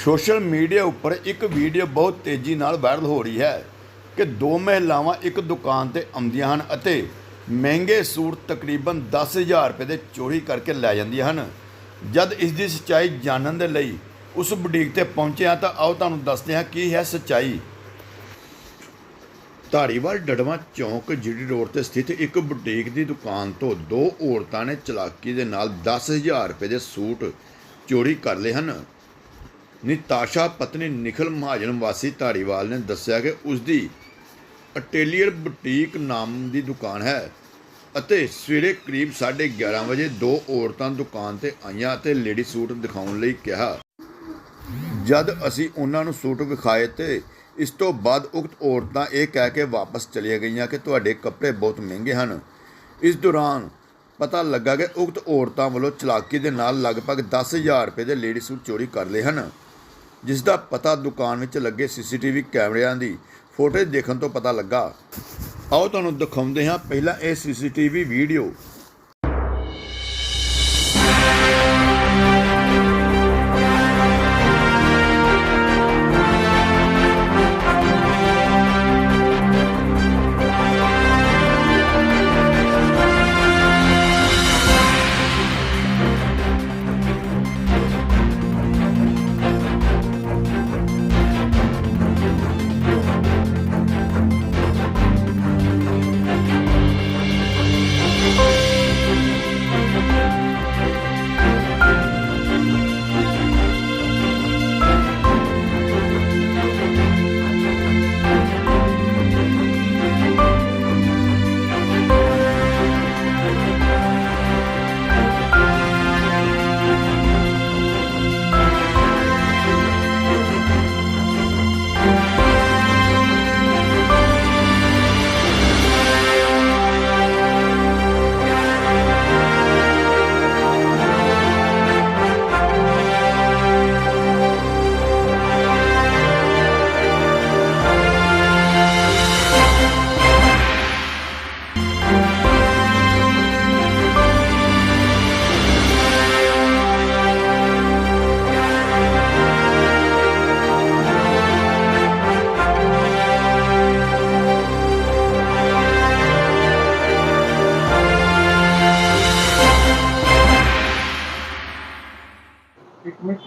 Social media ਉੱਪਰ ਇੱਕ video ਬਹੁਤ ਤੇਜ਼ੀ ਨਾਲ ਵਾਇਰਲ ਹੋ ਰਹੀ ਹੈ ਕਿ ਦੋ ਮਹਿਲਾਵਾਂ ਇੱਕ ਦੁਕਾਨ ਤੇ ਆਉਂਦੀਆਂ ਹਨ ਅਤੇ ਮਹਿੰਗੇ ਸੂਟ ਤਕਰੀਬਨ 10000 ਰੁਪਏ ਦੇ ਚੋਰੀ ਕਰਕੇ ਲੈ ਜਾਂਦੀਆਂ ਹਨ। ਜਦ ਇਸ ਦੀ ਸੱਚਾਈ ਜਾਣਨ ਦੇ ਲਈ ਉਸ ਬੁਟੀਕ ਤੇ ਪਹੁੰਚਿਆ ਤਾਂ ਆਓ ਤੁਹਾਨੂੰ ਦੱਸਦੇ ਹਾਂ ਕੀ ਹੈ ਸੱਚਾਈ। ਧਾਰੀਵਾਲ ਡੜਵਾ ਚੌਂਕ ਜੀਡੀ ਰੋਡ ਤੇ ਸਥਿਤ ਇੱਕ ਬੁਟੀਕ ਦੀ ਦੁਕਾਨ ਤੋਂ ਦੋ ਔਰਤਾਂ ਨੇ ਚਲਾਕੀ ਦੇ ਨਾਲ 10000 ਰੁਪਏ ਦੇ ਸੂਟ ਚੋਰੀ ਕਰ ਲਏ ਹਨ। ਨਿਤਾਸ਼ਾ ਪਤਨੀ ਨਿਖਲ ਮਹਾਜਨ ਵਾਸੀ ਧਾਰੀਵਾਲ ਨੇ ਦੱਸਿਆ ਕਿ ਉਸ ਦੀ ਅਟੇਲੀਅਰ ਬੁਟੀਕ ਨਾਮ ਦੀ ਦੁਕਾਨ ਹੈ ਅਤੇ ਸਵੇਰੇ ਕਰੀਬ 11:30 ਵਜੇ ਦੋ ਔਰਤਾਂ ਦੁਕਾਨ ਤੇ ਆਈਆਂ ਅਤੇ ਲੇਡੀ ਸੂਟ ਦਿਖਾਉਣ ਲਈ ਕਿਹਾ। ਜਦ ਅਸੀਂ ਉਹਨਾਂ ਨੂੰ ਸੂਟ ਵਿਖਾਏ ਤੇ ਇਸ ਤੋਂ ਬਾਅਦ ਉਕਤ ਔਰਤਾਂ ਇਹ ਕਹਿ ਕੇ ਵਾਪਸ ਚਲੀਆਂ ਗਈਆਂ ਕਿ ਤੁਹਾਡੇ ਕੱਪੜੇ ਬਹੁਤ ਮਹਿੰਗੇ ਹਨ। ਇਸ ਦੌਰਾਨ ਪਤਾ ਲੱਗਾ ਕਿ ਉਕਤ ਔਰਤਾਂ ਵੱਲੋਂ ਚਲਾਕੀ ਦੇ ਨਾਲ ਲਗਭਗ 10000 ਰੁਪਏ ਦੇ ਲੇਡੀ ਸੂਟ ਚੋਰੀ ਕਰ ਲਏ ਹਨ। ਜਿਸ ਦਾ ਪਤਾ ਦੁਕਾਨ ਵਿੱਚ ਲੱਗੇ ਸੀਸੀਟੀਵੀ ਕੈਮਰਿਆਂ ਦੀ ਫੋਟੇਜ ਦੇਖਣ ਤੋਂ ਪਤਾ ਲੱਗਾ। ਆਓ ਤੁਹਾਨੂੰ ਦਿਖਾਉਂਦੇ ਹਾਂ ਪਹਿਲਾਂ ਇਹ ਸੀਸੀਟੀਵੀ ਵੀਡੀਓ।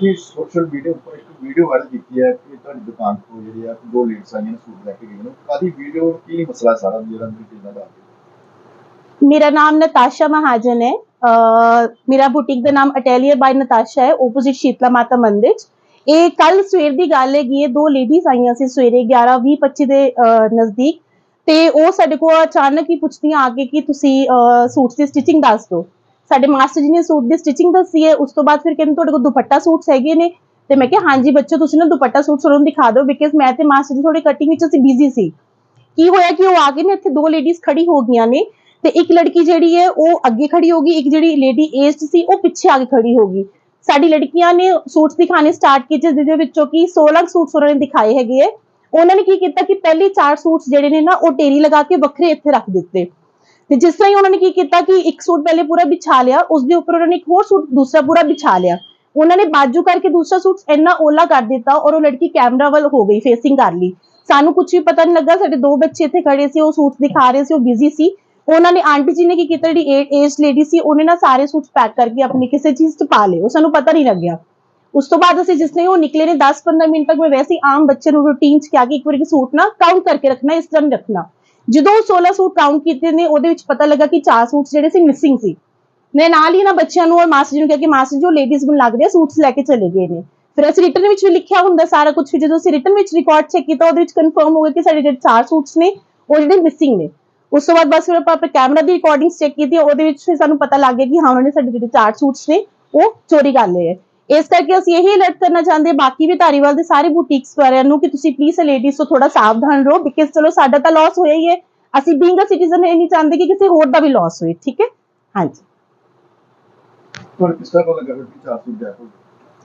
ਤੁਸੀਂ ਸੋਸ਼ਲ ਮੀਡੀਆ ਉੱਪਰ ਇੱਕ ਵੀਡੀਓ ਵਾਇਰਲ ਕੀਤੀ ਹੈ ਕਿ ਤੁਹਾਡੀ ਦੁਕਾਨ ਤੋਂ ਜਿਹੜੀ ਆ ਦੋ ਲੇਡੀਜ਼ ਆਈਆਂ ਨੇ ਸੂਟ ਲੈ ਕੇ ਗਈਆਂ ਨੇ। ਕਾਦੀ ਵੀਡੀਓ ਕੀ ਮਸਲਾ ਸਾਰਾ ਜਿਹੜਾ ਮੇਰੇ ਤੇ ਦਾ ਮੇਰਾ ਨਾਮ ਨਤਾਸ਼ਾ ਮਹਾਜਨ ਹੈ। ਮੇਰਾ ਬੁਟੀਕ ਦਾ ਨਾਮ ਅਟੈਲੀਅਰ ਬਾਈ ਨਤਾਸ਼ਾ ਹੈ ਆਪੋਜ਼ਿਟ ਸ਼ੀਤਲਾ ਮਾਤਾ ਮੰਦਿਰ ਇਹ ਕੱਲ ਸਵੇਰ ਦੀ ਗੱਲ ਹੈਗੀ ਇਹ ਦੋ ਲੇਡੀਜ਼ ਆਈਆਂ ਸੀ ਸਵੇਰੇ 11:20 25 ਦੇ ਨਜ਼ਦੀਕ। ਤੇ ਉਹ ਸਾਡੇ ਕੋਲ ਅਚਾਨਕ ਹੀ ਪੁੱਛਦੀਆਂ ਆ ਕੇ ਕਿ ਤੁਸੀਂ ਸੂਟ ਦੀ ਸਟਿਚਿੰਗ ਦੱਸ ਦਿਓ। ਸਾਡੇ ਮਾਸਟਰ ਜੀ ਨੇ ਸੂਟ ਦੀ ਸਟਿਚਿੰਗ ਦੱਸੀ ਹੈ, ਉਸ ਤੋਂ ਬਾਅਦ ਫਿਰ ਕਹਿੰਦੇ ਤੁਹਾਡੇ ਕੋਲ ਦੁਪੱਟਾ ਸੂਟਸ ਹੈਗੇ ਨੇ। ਤੇ ਮੈਂ ਕਿਹਾ, ਹਾਂਜੀ ਬੱਚੋ, ਤੁਸੀਂ ਨਾ ਦੁਪੱਟਾ ਸੂਟ ਸਾਨੂੰ ਦਿਖਾ ਦਿਓ ਬਿਕਾਜ਼ ਮੈਂ ਤੇ ਮਾਸਟਰ ਜੀ ਥੋੜੀ ਕਟਿੰਗ ਵਿੱਚ ਅਸੀਂ ਬਿਜ਼ੀ ਸੀ। ਕੀ ਹੋਇਆ ਕਿ ਉਹ ਆ ਕੇ ਨੇ, ਇੱਥੇ ਦੋ ਲੇਡੀਜ਼ ਖੜੀ ਹੋ ਗਈਆਂ ਨੇ ਤੇ ਇੱਕ ਲੜਕੀ ਜਿਹੜੀ ਹੈ, ਉਹ ਅੱਗੇ ਖੜੀ ਹੋ ਗਈ, ਇੱਕ ਜਿਹੜੀ ਲੇਡੀ ਏਜਡ ਸੀ, ਉਹ ਪਿੱਛੇ ਆ ਕੇ ਖੜੀ ਹੋ ਗਈ। ਸਾਡੀ ਲੜਕੀਆਂ ਨੇ ਸੂਟਸ ਦਿਖਾਣੇ ਸਟਾਰਟ ਕੀਤੇ, ਜਿਹਦੇ ਵਿੱਚੋਂ ਕਿ 16 ਸੂਟਸ ਉਹਨਾਂ ਨੇ ਦਿਖਾਏ ਹੈਗੇ ਹੈ। ਉਹਨਾਂ ਨੇ ਕੀ ਕੀਤਾ ਕਿ ਪਹਿਲੇ ਚਾਰ ਸੂਟਸ ਜਿਹੜੇ ਨੇ ਨਾ, ਉਹ ਟੇਰੀ ਲਗਾ ਕੇ ਵੱਖਰੇ ਇੱਥੇ ਰੱਖ ਦਿੱਤੇ। ਤੇ ਜਿਸ ਤਰ੍ਹਾਂ ਹੀ ਉਹਨਾਂ ਨੇ ਕੀ ਕੀਤਾ ਕਿ ਇੱਕ ਸੂਟ ਪਹਿਲੇ ਪੂਰਾ ਵਿਛਾ ਲਿਆ ਉਸ ਦੇ ਉੱਪਰ ਉਹਨਾਂ ਨੇ ਇੱਕ ਹੋਰ ਸੂਟ ਦੂਸਰਾ ਪੂਰਾ ਵਿਛਾ ਲਿਆ ਉਹਨਾਂ ਨੇ ਬਾਜੂ ਕਰਕੇ ਦੂਸਰਾ ਸੂਟ ਇੰਨਾ ਓਲਾ ਕਰ ਦਿੱਤਾ ਔਰ ਉਹ ਲੜਕੀ ਕੈਮਰਾ ਵੱਲ ਹੋ ਗਈ ਫੇਸਿੰਗ ਕਰ ਲਈ ਸਾਨੂੰ ਕੁਝ ਵੀ ਪਤਾ ਨਹੀਂ ਲੱਗਾ ਸਾਡੇ ਦੋ ਬੱਚੇ ਇੱਥੇ ਖੜੇ ਸੀ ਉਹ ਸੂਟ ਦਿਖਾ ਰਹੇ ਸੀ ਉਹ ਬਿਜ਼ੀ ਸੀ ਉਹਨਾਂ ਨੇ ਆਂਟੀ ਜੀ ਨੇ ਕੀ ਕੀਤਾ ਜਿਹੜੀ ਏਜ ਲੇਡੀ ਸੀ ਉਹਨੇ ਨਾ ਸਾਰੇ ਸੂਟ ਪੈਕ ਕਰਕੇ ਆਪਣੀ ਕਿਸੇ ਚੀਜ਼ 'ਚ ਪਾ ਲਏ ਉਹ ਸਾਨੂੰ ਪਤਾ ਨਹੀਂ ਲੱਗਿਆ ਉਸ ਤੋਂ ਬਾਅਦ ਅਸੀਂ ਜਿਸ ਨੇ ਉਹ ਨਿਕਲੇ ਨੇ 10-15 ਮਿੰਟ ਤੱਕ ਮੈਂ ਵੈਸੇ ਹੀ ਆਮ ਬੱਚੇ ਨੂੰ ਰੂਟੀਨ 'ਚ ਕਿਹਾ ਕਿ ਇੱਕ ਵਾਰੀ ਸੂਟ ਨਾ ਕਾਊਂਟ ਕਰਕੇ ਰੱਖਣਾ ਇਸ ਤਰ੍ਹਾਂ ਨਹੀਂ ਰੱਖਣਾ ਜਦੋਂ 16 ਸੂਟ ਕਾਊਂਟ ਕੀਤੇ ਨੇ, ਉਹਦੇ ਵਿੱਚ ਪਤਾ ਲੱਗਾ ਕਿ ਚਾਰ ਸੂਟ ਜਿਹੜੇ ਸੀ ਮਿਸਿੰਗ ਸੀ। ਮੈਂ ਨਾਲ ਹੀ ਨਾ ਬੱਚਿਆਂ ਨੂੰ ਔਰ ਮਾਸਟਰ ਜੀ ਨੂੰ ਕਿਹਾ ਕਿ ਮਾਸਟਰ ਜੋ ਲੇਡੀਜ਼ ਨੂੰ ਲੱਗ ਰਿਹਾ ਸੂਟਸ ਲੈ ਕੇ ਚਲੇ ਗਏ ਨੇ। ਫਿਰ ਅਸੀਂ ਰਿਟਰਨ ਵਿੱਚ ਵੀ ਲਿਖਿਆ ਹੁੰਦਾ ਸਾਰਾ ਕੁਝ ਫਿਰ ਜਦੋਂ ਅਸੀਂ ਰਿਟਰਨ ਵਿੱਚ ਰਿਕਾਰਡ ਚੈੱਕ ਕੀਤਾ, ਉਹਦੇ ਵਿੱਚ ਕਨਫਰਮ ਹੋ ਗਿਆ ਕਿ ਸਾਡੇ ਜਿਹੜੇ ਚਾਰ ਸੂਟਸ ਨੇ, ਉਹ ਜਿਹੜੇ ਮਿਸਿੰਗ ਨੇ। ਉਸ ਤੋਂ ਬਾਅਦ ਬਸ ਫਿਰ ਆਪਾਂ ਕੈਮਰਾ ਦੀ ਰਿਕਾਰਡਿੰਗਸ ਚੈੱਕ ਕੀਤੀ, ਉਹਦੇ ਵਿੱਚ ਫਿਰ ਸਾਨੂੰ ਪਤਾ ਲੱਗ ਗਿਆ ਕਿ ਹਾਂ, ਉਹਨਾਂ ਨੇ ਸਾਡੇ ਜਿਹੜੇ ਚਾਰ ਸੂਟਸ ਨੇ, ਉਹ ਚੋਰੀ ਕਰ ਲਏ ਹੈ ਇਸ ਕਰਕੇ ਅਸੀਂ ਇਹ ਅਲਰਟ ਕਰਨਾ ਚਾਹੁੰਦੇ ਹਾਂ ਬਾਕੀ ਵੀ ਧਾਰੀਵਾਲ ਦੇ ਸਾਰੇ ਬੁਟੀਕਸ ਵਾਲਿਆਂ ਨੂੰ ਕਿ ਤੁਸੀਂ ਪਲੀਜ਼ ਲੇਡੀਜ਼ ਤੋਂ ਥੋੜਾ ਸਾਵਧਾਨ ਰਹੋ ਬਿਕਾਜ਼ ਚਲੋ ਸਾਡਾ ਤਾਂ ਲਾਸ ਹੋਇਆ ਹੀ ਹੈ। ਅਸੀਂ ਬੀਇੰਗ ਅ ਸਿਟੀਜ਼ਨ ਇਹ ਨਹੀਂ ਚਾਹੁੰਦੇ ਕਿ ਕਿਸੇ ਹੋਰ ਦਾ ਵੀ ਲਾਸ ਹੋਏ ਠੀਕ ਹੈ? ਹਾਂਜੀ। ਤੁਹਾਨੂੰ ਕਿਸ ਤਰ੍ਹਾਂ ਲੱਗਾ ਕਿ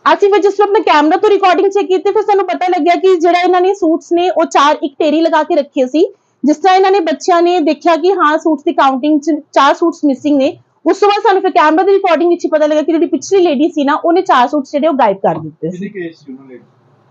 ਅਸੀਂ ਫਿਰ ਜਿਸ ਆਪਣੇ ਕੈਮਰਾ ਤੋਂ ਰਿਕਾਰਡਿੰਗ ਚੈੱਕ ਕੀਤੀ ਫਿਰ ਸਾਨੂੰ ਪਤਾ ਲੱਗਿਆ ਕਿ ਜਿਹੜਾ ਇਹਨਾਂ ਨੇ ਸੂਟਸ ਨੇ ਉਹ ਚਾਰ ਇੱਕ ਢੇਰੀ ਲਗਾ ਕੇ ਰੱਖੇ ਸੀ। ਜਿਸ ਤਰ੍ਹਾਂ ਇਹਨਾਂ ਨੇ ਬੱਚਿਆਂ ਨੇ ਦੇਖਿਆ ਕਿ ਹਾਂ ਸੂਟਸ ਦੀ ਕਾਊਂਟਿੰਗ ਚ ਚਾਰ ਸੂਟਸ ਮਿਸਿੰਗ ਨੇ ਉਸ ਤੋਂ ਬਾਅਦ ਸਾਨੂੰ ਫਿਰ ਕੈਮਰਾ ਦੀ ਰਿਕਾਰਡਿੰਗ ਵਿੱਚ ਹੀ ਪਤਾ ਲੱਗਾ ਕਿ ਜਿਹੜੀ ਪਿਛਲੀ ਲੇਡੀ ਸੀ ਨਾ ਉਹਨੇ ਚਾਰ ਸੂਟਸ ਜਿਹੜੇ ਉਹ ਗਾਇਬ ਕਰ ਦਿੱਤੇ। ਸੀ ਕਿੰਨੀ ਕੇਸ ਸੀ ਉਹਨਾਂ ਲਈ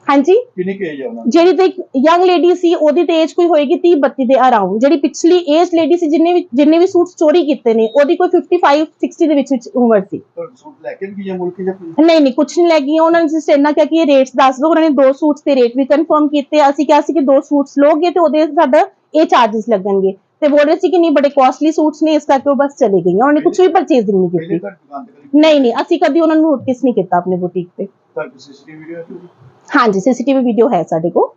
ਹਾਂਜੀ? ਕਿੰਨੀ ਏਜ ਉਹਨਾਂ ਦੀ? ਜਿਹੜੀ ਤੇ ਯੰਗ ਲੇਡੀ ਸੀ ਉਹਦੀ ਤੇ ਏਜ ਕੋਈ ਹੋਏਗੀ 30 32 ਦੇ ਅਰਾਊਂਡ ਜਿਹੜੀ ਪਿਛਲੀ ਏਜ ਲੇਡੀ ਸੀ ਜਿੰਨੇ ਵੀ ਜਿੰਨੇ ਵੀ ਸੂਟ ਚੋਰੀ ਕੀਤੇ ਨੇ ਉਹਦੀ ਕੋਈ 55 60 ਦੇ ਵਿੱਚ ਵਿੱਚ ਉਮਰ ਸੀ। ਤੁਹਾਡੇ ਸੂਟ ਲੈ ਕੇ ਵੀ ਗਏ ਮੁਲਕ ਜਾਂ ਕੋਈ ਨਹੀਂ ਨਹੀਂ ਕੁਝ ਨਹੀਂ ਲੱਗੀਆਂ ਉਹਨਾਂ ਨੇ ਜਿਸ ਇੰਨਾ ਕਿਹਾ ਕਿ ਇਹ ਰੇਟਸ ਦੱਸ ਦਿਓ। ਉਹਨਾਂ ਨੇ ਦੋ ਸੂਟਸ ਤੇ ਰੇਟ ਵੀ ਕਨਫਰਮ ਕੀਤੇ। ਅਸੀਂ ਕਿਹਾ ਸੀ ਕਿ ਦੋ ਸੂਟਸ ਲੋਗੇ ਤੇ ਉਹਦੇ ਸਾਡਾ ਇਹ ਚਾਰजेस ਲੱਗਣਗੇ। ਤੇ ਬੋਲ ਰਹੇ ਸੀ ਕਿ ਨਹੀਂ ਬੜੇ ਕਾਸਟਲੀ ਸੂਟਸ ਨੇ ਇਸ ਕਰਕੇ ਉਹ ਬਸ ਚਲੇ ਗਈਆਂ ਉਹਨੇ ਕੁਝ ਵੀ ਪਰਚੇਜ਼ਿੰਗ ਨਹੀਂ ਪਹਿਲੇ ਕੀਤੀ ਤੁਹਾਡੀ ਦੁਕਾਨ ਤੇ ਕਦੀ ਨਹੀਂ ਨਹੀਂ ਅਸੀਂ ਕਦੀ ਉਹਨਾਂ ਨੂੰ ਨੋਟਿਸ ਨਹੀਂ ਕੀਤਾ ਆਪਣੇ ਬੁਟੀਕ ਤੇ ਤੁਹਾਡੀ ਸੀਸੀਟੀਵੀ ਵੀਡੀਓ ਹੈ ਹਾਂਜੀ ਸੀਸੀਟੀਵੀ ਵੀਡੀਓ ਹੈ ਸਾਡੇ ਕੋਲ